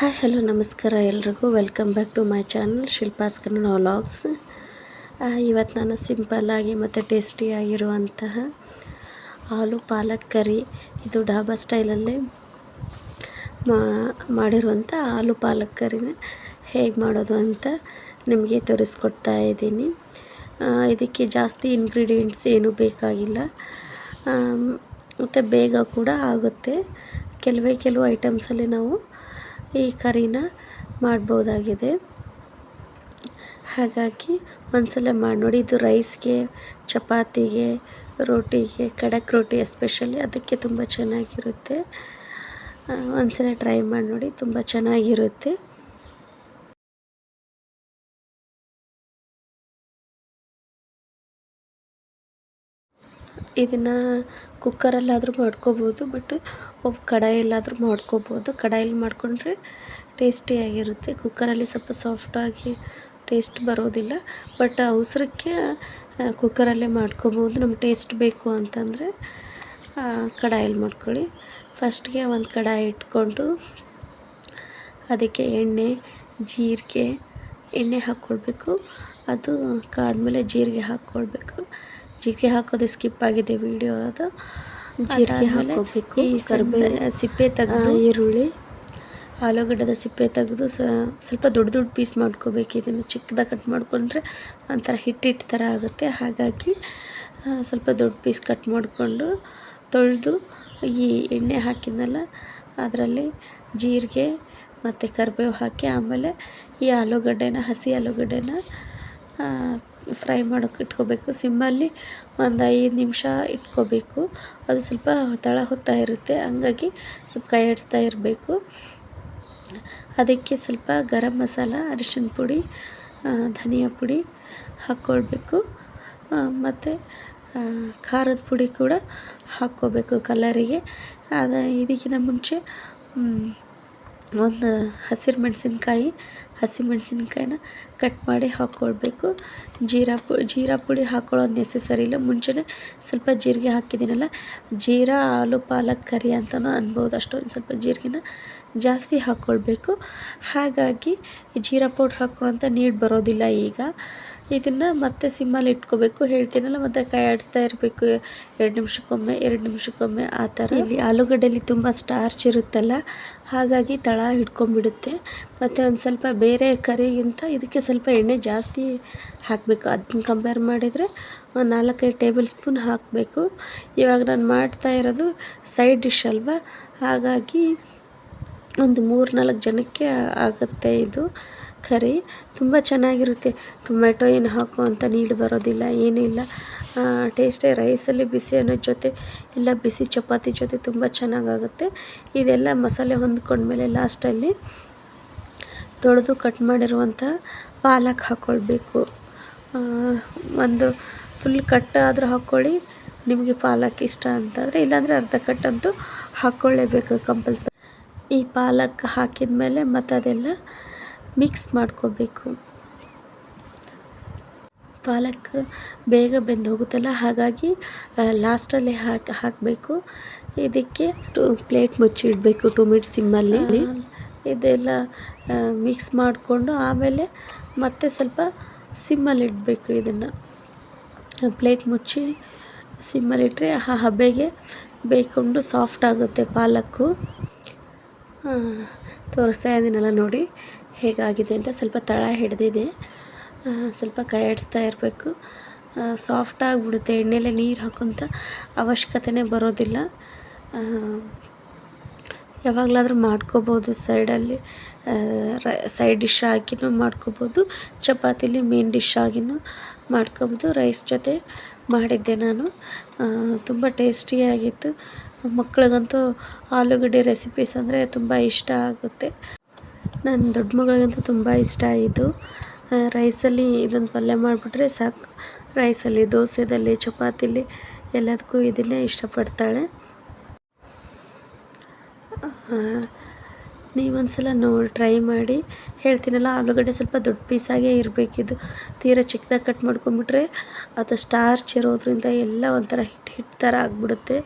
Hi, hello, ನಮಸ್ಕಾರ ಎಲ್ರಿಗೂ. Welcome back to my channel Shilpa's Kannada vlogs ಇವತ್ತು ನಾನು ಸಿಂಪಲ್ಲಾಗಿ ಮತ್ತು ಟೇಸ್ಟಿಯಾಗಿರುವಂತಹ ಆಲೂ ಪಾಲಕ್ ಕರಿ. ಇದು ಡಾಬಾ ಸ್ಟೈಲಲ್ಲಿ ಮಾಡಿರುವಂಥ ಆಲೂ ಪಾಲಕ್ ಕರಿನ ಹೇಗೆ ಮಾಡೋದು ಅಂತ ನಿಮಗೆ ತೋರಿಸ್ಕೊಡ್ತಾ ಇದ್ದೀನಿ. ಇದಕ್ಕೆ ಜಾಸ್ತಿ ಇನ್ಗ್ರೀಡಿಯೆಂಟ್ಸ್ ಏನೂ ಬೇಕಾಗಿಲ್ಲ. ಮತ್ತು ಬೇಗ ಕೂಡ ಆಗುತ್ತೆ. ಕೆಲವೇ, ಕೆಲವು ಐಟಮ್ಸಲ್ಲಿ ನಾವು ಈ ಕರಿನ ಮಾಡ್ಬೋದಾಗಿದೆ. ಹಾಗಾಗಿ ಒಂದ್ಸಲ ಮಾಡಿ, ನೋಡಿ, ಇದು ರೈಸ್ಗೆ, ಚಪಾತಿಗೆ, ರೋಟಿಗೆ, ಖಡಕ್ ರೋಟಿ ಎಸ್ಪೆಷಲಿ ಅದಕ್ಕೆ ತುಂಬ ಚೆನ್ನಾಗಿರುತ್ತೆ. ಒಂದ್ಸಲ ಟ್ರೈ ಮಾಡಿ ನೋಡಿ, ತುಂಬ ಚೆನ್ನಾಗಿರುತ್ತೆ. ಇದನ್ನು ಕುಕ್ಕರಲ್ಲಾದರೂ ಮಾಡ್ಕೋಬೋದು ಬಟ್ ಒಬ್ಬ ಕಡಾಯಲ್ಲಾದರೂ ಮಾಡ್ಕೋಬೋದು. ಕಡಾಯಲ್ಲಿ ಮಾಡಿಕೊಂಡ್ರೆ ಟೇಸ್ಟಿಯಾಗಿರುತ್ತೆ ಕುಕ್ಕರಲ್ಲಿ ಸ್ವಲ್ಪ ಸಾಫ್ಟಾಗಿ ಟೇಸ್ಟ್ ಬರೋದಿಲ್ಲ ಬಟ್ ಅವಸರಕ್ಕೆ ಕುಕ್ಕರಲ್ಲೇ ಮಾಡ್ಕೋಬೋದು. ನಮ್ಗೆ ಟೇಸ್ಟ್ ಬೇಕು ಅಂತಂದರೆ ಕಡಾಯಲ್ಲಿ ಮಾಡ್ಕೊಳ್ಳಿ. ಫಸ್ಟ್ಗೆ ಒಂದು ಕಡಾಯಿ ಇಟ್ಕೊಂಡು ಅದಕ್ಕೆ ಎಣ್ಣೆ, ಜೀರಿಗೆ, ಎಣ್ಣೆ ಹಾಕ್ಕೊಳ್ಬೇಕು. ಅದು ಕಾದ್ಮೇಲೆ ಜೀರಿಗೆ ಹಾಕ್ಕೊಳ್ಬೇಕು. ಜೀರಿಗೆ ಹಾಕೋದು ಸ್ಕಿಪ್ ಆಗಿದೆ ವಿಡಿಯೋ ಅದು. ಜೀರಿಗೆ ಹಾಕೋಬೇಕು. ಈ ಸಿಪ್ಪೆ ತೆಗೆದು ಈರುಳ್ಳಿ. ಆಲೂಗಡ್ಡೆದ ಸಿಪ್ಪೆ ತೆಗೆದು ಸ್ವಲ್ಪ ದೊಡ್ಡ ದೊಡ್ಡ ಪೀಸ್ ಮಾಡ್ಕೋಬೇಕು. ಇದನ್ನು ಚಿಕ್ಕದಾಗಿ ಕಟ್ ಮಾಡಿಕೊಂಡ್ರೆ ಒಂಥರ ಹಿಟ್ಟಿಟ್ಟು ಥರ ಆಗುತ್ತೆ. ಹಾಗಾಗಿ ಸ್ವಲ್ಪ ದೊಡ್ಡ ಪೀಸ್ ಕಟ್ ಮಾಡಿಕೊಂಡು ತೊಳೆದು ಈ ಎಣ್ಣೆ ಹಾಕಿದ್ನಲ್ಲ ಅದರಲ್ಲಿ ಜೀರಿಗೆ ಮತ್ತು ಕರಿಬೇವು ಹಾಕಿ ಆಮೇಲೆ ಈ ಆಲೂಗಡ್ಡೆನ ಹಸಿ ಆಲೂಗಡ್ಡೆನ ಫ್ರೈ ಮಾಡೋಕೆ ಇಟ್ಕೋಬೇಕು. ಸಿಮ್ಮಲ್ಲಿ ಒಂದು ಐದು ನಿಮಿಷ ಇಟ್ಕೋಬೇಕು. ಅದು ಸ್ವಲ್ಪ ತಳ ಹೊತ್ತಾ ಇರುತ್ತೆ. ಹಂಗಾಗಿ ಸ್ವಲ್ಪ ಕೈ ಆಡಿಸ್ತಾ ಇರಬೇಕು. ಅದಕ್ಕೆ ಸ್ವಲ್ಪ ಗರಂ ಮಸಾಲ ಅರಿಶಿನ ಪುಡಿ ಧನಿಯಾ ಪುಡಿ ಹಾಕ್ಕೊಳ್ಬೇಕು. ಮತ್ತು ಖಾರದ ಪುಡಿ ಕೂಡ ಹಾಕ್ಕೋಬೇಕು ಕಲರಿಗೆ. ಅದು, ಇದಕ್ಕಿಂತ ಮುಂಚೆ ಒಂದು ಹಸಿರು ಮೆಣಸಿನ್ಕಾಯಿ ಹಸಿಮೆಣಸಿನ್ಕಾಯಿನ ಕಟ್ ಮಾಡಿ ಹಾಕ್ಕೊಳ್ಬೇಕು ಜೀರಾ ಪು, ಜೀರಾ ಪುಡಿ ಹಾಕ್ಕೊಳ್ಳೋದು ನೆಸೆಸರಿ ಇಲ್ಲ. ಮುಂಚೆನೇ ಸ್ವಲ್ಪ ಜೀರಿಗೆ ಹಾಕಿದ್ದೀನಲ್ಲ, ಜೀರಾ, ಆಲೂ, ಪಾಲಕ್, ಕರಿ ಅಂತಲೂ ಅನ್ಬೋದು ಅಷ್ಟೊಂದು. ಸ್ವಲ್ಪ ಜೀರಿಗೆನ ಜಾಸ್ತಿ ಹಾಕ್ಕೊಳ್ಬೇಕು ಹಾಗಾಗಿ ಜೀರಾ ಪೌಡ್ರ್ ಹಾಕ್ಕೊಳ್ಳೋಂಥ ನೀಡ್ ಬರೋದಿಲ್ಲ ಈಗ. ಇದನ್ನು ಮತ್ತೆ ಸಿಮ್ಮಲ್ಲಿ ಇಟ್ಕೋಬೇಕು. ಹೇಳ್ತೀನಲ್ಲ, ಮತ್ತು ಕೈ ಆಡಿಸ್ತಾ ಇರಬೇಕು. ಎರಡು ನಿಮಿಷಕ್ಕೊಮ್ಮೆ ಎರಡು ನಿಮಿಷಕ್ಕೊಮ್ಮೆ ಆ ಥರ. ಇಲ್ಲಿ ಆಲೂಗಡ್ಡೆಯಲ್ಲಿ ತುಂಬ ಸ್ಟಾರ್ಚ್ ಇರುತ್ತಲ್ಲ, ಹಾಗಾಗಿ ತಳ ಹಿಡ್ಕೊಂಬಿಡುತ್ತೆ ಮತ್ತು ಒಂದು ಸ್ವಲ್ಪ ಬೇರೆ ಕರಿಗಿಂತ ಇದಕ್ಕೆ ಸ್ವಲ್ಪ ಎಣ್ಣೆ ಜಾಸ್ತಿ ಹಾಕಬೇಕು. ಅದನ್ನ ಕಂಪೇರ್ ಮಾಡಿದರೆ ಒಂದು ನಾಲ್ಕೈದು ಟೇಬಲ್ ಸ್ಪೂನ್ ಹಾಕಬೇಕು. ಇವಾಗ ನಾನು ಮಾಡ್ತಾ ಇರೋದು ಸೈಡ್ ಡಿಶ್ ಅಲ್ವಾ? ಹಾಗಾಗಿ ಒಂದು ಮೂರು ನಾಲ್ಕು ಜನಕ್ಕೆ ಆಗುತ್ತೆ ಇದು. ಕರಿ ತುಂಬ ಚೆನ್ನಾಗಿರುತ್ತೆ. ಟೊಮೆಟೊ ಏನು ಹಾಕೋ ಅಂತ ನೀಡು ಬರೋದಿಲ್ಲ, ಏನೂ ಇಲ್ಲ. ಟೇಸ್ಟೇ ರೈಸಲ್ಲಿ ಬಿಸಿ ಅನ್ನೋ ಜೊತೆ, ಇಲ್ಲ ಬಿಸಿ ಚಪಾತಿ ಜೊತೆ ತುಂಬ ಚೆನ್ನಾಗಾಗುತ್ತೆ. ಇದೆಲ್ಲ ಮಸಾಲೆ ಹೊಂದ್ಕೊಂಡ್ಮೇಲೆ ಲಾಸ್ಟಲ್ಲಿ ತೊಳೆದು ಕಟ್ ಮಾಡಿರುವಂಥ ಪಾಲಕ್ ಹಾಕ್ಕೊಳ್ಬೇಕು ಒಂದು ಫುಲ್ ಕಟ್ ಆದರೂ ಹಾಕ್ಕೊಳ್ಳಿ, ನಿಮಗೆ ಪಾಲಕ್ ಇಷ್ಟ ಅಂತಂದರೆ, ಇಲ್ಲಾಂದರೆ ಅರ್ಧ ಕಟ್ ಅಂತೂ ಹಾಕ್ಕೊಳ್ಳೇಬೇಕು ಕಂಪಲ್ಸರಿ ಈ ಪಾಲಕ್ ಹಾಕಿದ ಮೇಲೆ ಮತ್ತು ಅದೆಲ್ಲ ಮಿಕ್ಸ್ ಮಾಡ್ಕೋಬೇಕು. ಪಾಲಕ್ ಬೇಗ ಬೆಂದು ಹೋಗುತ್ತಲ್ಲ, ಹಾಗಾಗಿ ಲಾಸ್ಟಲ್ಲಿ ಹಾಕಿ, ಹಾಕಬೇಕು. ಇದಕ್ಕೆ ಟು, ಪ್ಲೇಟ್ ಮುಚ್ಚಿಡಬೇಕು ಟು ಮಿನಿಟ್ಸ್ ಸಿಮ್ಮಲ್ಲಿ. ಇದೆಲ್ಲ ಮಿಕ್ಸ್ ಮಾಡಿಕೊಂಡು ಆಮೇಲೆ ಮತ್ತೆ ಸ್ವಲ್ಪ ಸಿಮ್ಮಲ್ಲಿಡಬೇಕು ಇದನ್ನು. ಪ್ಲೇಟ್ ಮುಚ್ಚಿ ಸಿಮ್ಮಲ್ಲಿಟ್ಟರೆ ಆ ಹಬೆಗೆ ಬೇಯ್ಕೊಂಡು ಸಾಫ್ಟ್ ಆಗುತ್ತೆ ಪಾಲಕ್ಕು. ತೋರಿಸ್ತಾ ಇದ್ದೀನಲ್ಲ ನೋಡಿ. ಹೇಗಾಗಿದೆ ಅಂತ ಸ್ವಲ್ಪ ತಳ ಹಿಡಿದಿದೆ. ಸ್ವಲ್ಪ ಕೈಯಾಡಿಸ್ತಾ ಇರಬೇಕು. ಸಾಫ್ಟ್ ಆಗಿಬಿಡುತ್ತೆ, ಎಣ್ಣೆಲೆ ನೀರು ಹಾಕೋಂಥ ಅವಶ್ಯಕತೆನೇ ಬರೋದಿಲ್ಲ. ಯಾವಾಗಲಾದರೂ ಮಾಡ್ಕೋಬೋದು ಸೈಡಲ್ಲಿ ಸೈಡ್ ಡಿಶ್ ಆಗಿನೂ ಮಾಡ್ಕೋಬೋದು, ಚಪಾತಿಲಿ ಮೇನ್ ಡಿಶ್ ಆಗಿನೂ ಮಾಡ್ಕೋಬೋದು. ರೈಸ್ ಜೊತೆ ಮಾಡಿದ್ದೆ ನಾನು. ತುಂಬ ಟೇಸ್ಟಿಯಾಗಿತ್ತು ಮಕ್ಕಳಿಗಂತೂ ಆಲೂಗಡ್ಡೆ ರೆಸಿಪೀಸ್ ಅಂದರೆ ತುಂಬ ಇಷ್ಟ ಆಗುತ್ತೆ. ನನ್ನ ದೊಡ್ಡ ಮಗಳಿಗಂತೂ ತುಂಬ ಇಷ್ಟ ಆಯಿತು. ರೈಸಲ್ಲಿ ಇದೊಂದು ಪಲ್ಯ ಮಾಡಿಬಿಟ್ರೆ ಸಾಕು. ರೈಸಲ್ಲಿ ದೋಸೆದಲ್ಲಿ, ಚಪಾತಿಲಿ ಎಲ್ಲದಕ್ಕೂ ಇದನ್ನೇ ಇಷ್ಟಪಡ್ತಾಳೆ. ನೀವೊಂದು ಸಲ ನೋಡಿ, ಟ್ರೈ ಮಾಡಿ. ಹೇಳ್ತೀನಲ್ಲ, ಆಲೂಗಡ್ಡೆ ಸ್ವಲ್ಪ ದೊಡ್ಡ ಪೀಸಾಗೇ ಇರಬೇಕಿದು. ತೀರಾ ಚಿಕ್ಕದಾಗಿ ಕಟ್ ಮಾಡ್ಕೊಂಬಿಟ್ರೆ ಅದು ಸ್ಟಾರ್ಚ್ ಇರೋದ್ರಿಂದ ಎಲ್ಲ ಒಂಥರ ಹಿಟ್ ಹಿಟ್ ಥರ ಆಗಿಬಿಡುತ್ತೆ.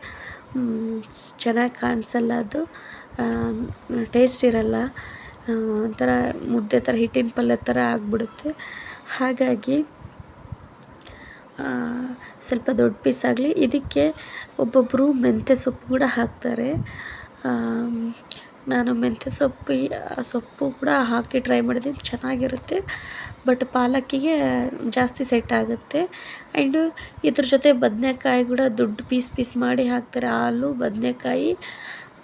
ಚೆನ್ನಾಗಿ ಕಾಣಿಸಲ್ಲ ಅದು. ಟೇಸ್ಟ್ ಇರಲ್ಲ. ಒಂಥರ ಮುದ್ದೆ ಥರ, ಹಿಟ್ಟಿನ ಪಲ್ಯ ಥರ ಆಗಿಬಿಡುತ್ತೆ. ಹಾಗಾಗಿ ಸ್ವಲ್ಪ ದೊಡ್ಡ ಪೀಸ್ ಆಗಲಿ, ಇದಕ್ಕೆ ಒಬ್ಬೊಬ್ಬರು ಮೆಂತ್ಯ ಸೊಪ್ಪು ಕೂಡ ಹಾಕ್ತಾರೆ. ನಾನು ಮೆಂತ್ಯ ಸೊಪ್ಪು ಸೊಪ್ಪು ಕೂಡ ಹಾಕಿ ಟ್ರೈ ಮಾಡಿದ್ದೀನಿ, ಚೆನ್ನಾಗಿರುತ್ತೆ. ಬಟ್ ಪಾಲಕ್ಕಿಗೆ ಜಾಸ್ತಿ ಸೆಟ್ ಆಗುತ್ತೆ. ಆ್ಯಂಡು ಇದ್ರ ಜೊತೆ ಬದನೆಕಾಯಿ ಕೂಡ ದೊಡ್ಡ ಪೀಸ್ ಪೀಸ್ ಮಾಡಿ ಹಾಕ್ತಾರೆ. ಹಾಲು, ಬದನೆಕಾಯಿ,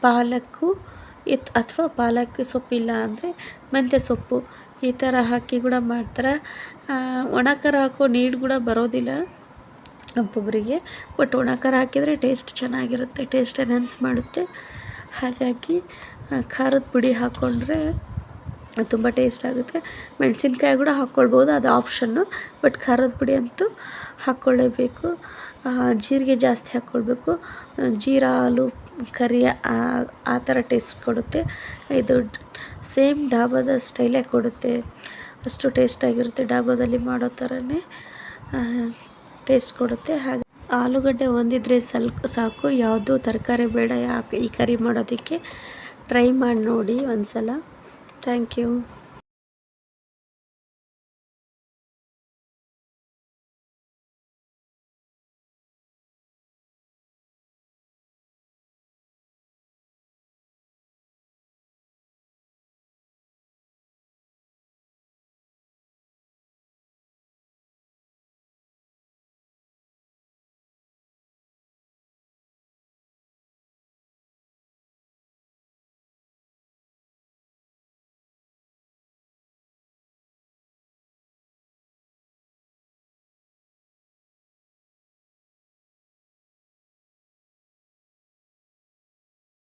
ಪಾಲಕ್ಕು. ಇತ್ ಅಥವಾ ಪಾಲಕ್ ಸೊಪ್ಪಿಲ್ಲ ಅಂದರೆ ಮೆಂತ್ಯ ಸೊಪ್ಪು, ಈ ಥರ ಹಾಕಿ ಕೂಡ ಮಾಡ್ತಾರೆ. ಒಣ ಖಾರ ಹಾಕೋ ನೀಡು ಕೂಡ ಬರೋದಿಲ್ಲ ಒಬ್ಬೊಬ್ಬರಿಗೆ ಬಟ್ ಒಣ ಖಾರ ಹಾಕಿದರೆ ಟೇಸ್ಟ್ ಚೆನ್ನಾಗಿರುತ್ತೆ ಟೇಸ್ಟ್ ಎನ್ಹಾನ್ಸ್ ಮಾಡುತ್ತೆ. ಹಾಗಾಗಿ ಖಾರದ ಪುಡಿ ಹಾಕ್ಕೊಂಡ್ರೆ ತುಂಬ ಟೇಸ್ಟ್ ಆಗುತ್ತೆ. ಮೆಣಸಿನ್ಕಾಯಿ ಕೂಡ ಹಾಕ್ಕೊಳ್ಬೋದು ಅದು ಆಪ್ಷನ್ನು ಬಟ್ ಖಾರದ ಪುಡಿ ಅಂತೂ ಹಾಕ್ಕೊಳ್ಳೇಬೇಕು ಜೀರಿಗೆ ಜಾಸ್ತಿ ಹಾಕ್ಕೊಳ್ಬೇಕು ಜೀರಾ ಹಾಲು ಕರಿ ಆ ಆ ಥರ ಟೇಸ್ಟ್ ಕೊಡುತ್ತೆ. ಇದು ಸೇಮ್ ಡಾಬಾದ ಸ್ಟೈಲೇ ಕೊಡುತ್ತೆ. ಅಷ್ಟು ಟೇಸ್ಟಾಗಿರುತ್ತೆ ಡಾಬಾದಲ್ಲಿ ಮಾಡೋ ಥರನೇ ಟೇಸ್ಟ್ ಕೊಡುತ್ತೆ. ಹಾಗೆ ಆಲೂಗಡ್ಡೆ ಒಂದಿದ್ರೆ ಸಲ್ ಸಾಕು. ಯಾವುದು ತರಕಾರಿ ಬೇಡ. ಯಾಕೆ ಈ ಕರಿ ಮಾಡೋದಕ್ಕೆ? ಟ್ರೈ ಮಾಡಿ ನೋಡಿ ಒಂದು ಸಲ ಥ್ಯಾಂಕ್ ಯು.